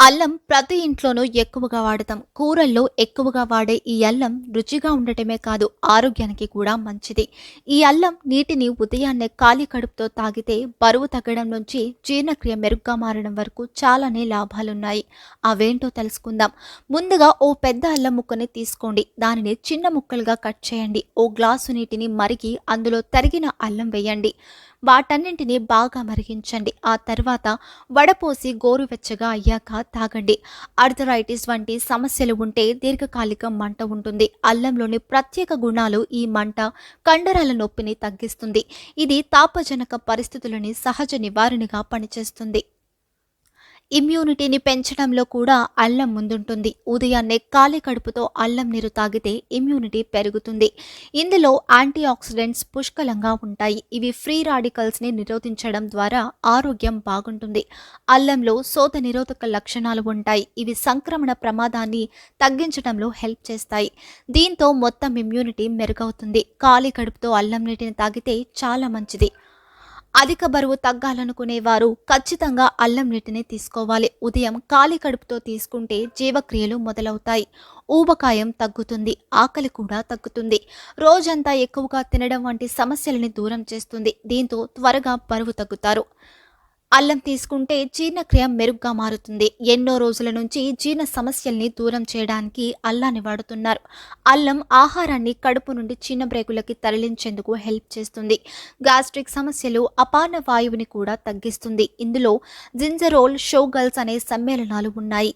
అల్లం ప్రతి ఇంట్లోనూ ఎక్కువగా వాడతాం. కూరల్లో ఎక్కువగా వాడే ఈ అల్లం రుచిగా ఉండటమే కాదు ఆరోగ్యానికి కూడా మంచిది. ఈ అల్లం నీటిని ఉదయాన్నే ఖాళీ కడుపుతో తాగితే బరువు తగ్గడం నుంచి జీర్ణక్రియ మెరుగ్గా మారడం వరకు చాలానే లాభాలున్నాయి. అవేంటో తెలుసుకుందాం. ముందుగా ఓ పెద్ద అల్లం ముక్కని తీసుకోండి. దానిని చిన్న ముక్కలుగా కట్ చేయండి. ఓ గ్లాసు నీటిని మరిగి అందులో తరిగిన అల్లం వేయండి. వాటన్నింటినీ బాగా మరిగించండి. ఆ తర్వాత వడపోసి గోరువెచ్చగా అయ్యాక తాగండి. అర్థరైటిస్ వంటి సమస్యలు ఉంటే దీర్ఘకాలిక మంట ఉంటుంది. అల్లంలోని ప్రత్యేక గుణాలు ఈ మంట కండరాల నొప్పిని తగ్గిస్తుంది. ఇది తాపజనక పరిస్థితులని సహజ నివారణగా పనిచేస్తుంది. ఇమ్యూనిటీని పెంచడంలో కూడా అల్లం ముందుంటుంది. ఉదయాన్నే ఖాళీ కడుపుతో అల్లం నీరు తాగితే ఇమ్యూనిటీ పెరుగుతుంది. ఇందులో యాంటీ ఆక్సిడెంట్స్ పుష్కలంగా ఉంటాయి. ఇవి ఫ్రీ రాడికల్స్ని నిరోధించడం ద్వారా ఆరోగ్యం బాగుంటుంది. అల్లంలో శోధ నిరోధక లక్షణాలు ఉంటాయి. ఇవి సంక్రమణ ప్రమాదాన్ని తగ్గించడంలో హెల్ప్ చేస్తాయి. దీంతో మొత్తం ఇమ్యూనిటీ మెరుగవుతుంది. ఖాళీ కడుపుతో అల్లం నీటిని తాగితే చాలా మంచిది. అధిక బరువు తగ్గాలనుకునే వారు ఖచ్చితంగా అల్లం నీటిని తీసుకోవాలి. ఉదయం ఖాళీ కడుపుతో తీసుకుంటే జీవక్రియలు మొదలవుతాయి. ఊబకాయం తగ్గుతుంది ఆకలి కూడా తగ్గుతుంది. రోజంతా ఎక్కువగా తినడం వంటి సమస్యలని దూరం చేస్తుంది. దీంతో త్వరగా బరువు తగ్గుతారు. అల్లం తీసుకుంటే జీర్ణక్రియ మెరుగ్గా మారుతుంది. ఎన్నో రోజుల నుంచి జీర్ణ సమస్యల్ని దూరం చేయడానికి అల్లాన్ని వాడుతున్నారు. అల్లం ఆహారాన్ని కడుపు నుండి చిన్న బ్రేకులకి తరలించేందుకు హెల్ప్ చేస్తుంది. గ్యాస్ట్రిక్ సమస్యలు అపాన వాయువుని కూడా తగ్గిస్తుంది. ఇందులో జింజరోల్ షోగల్స్ అనే సమ్మేళనాలు ఉన్నాయి.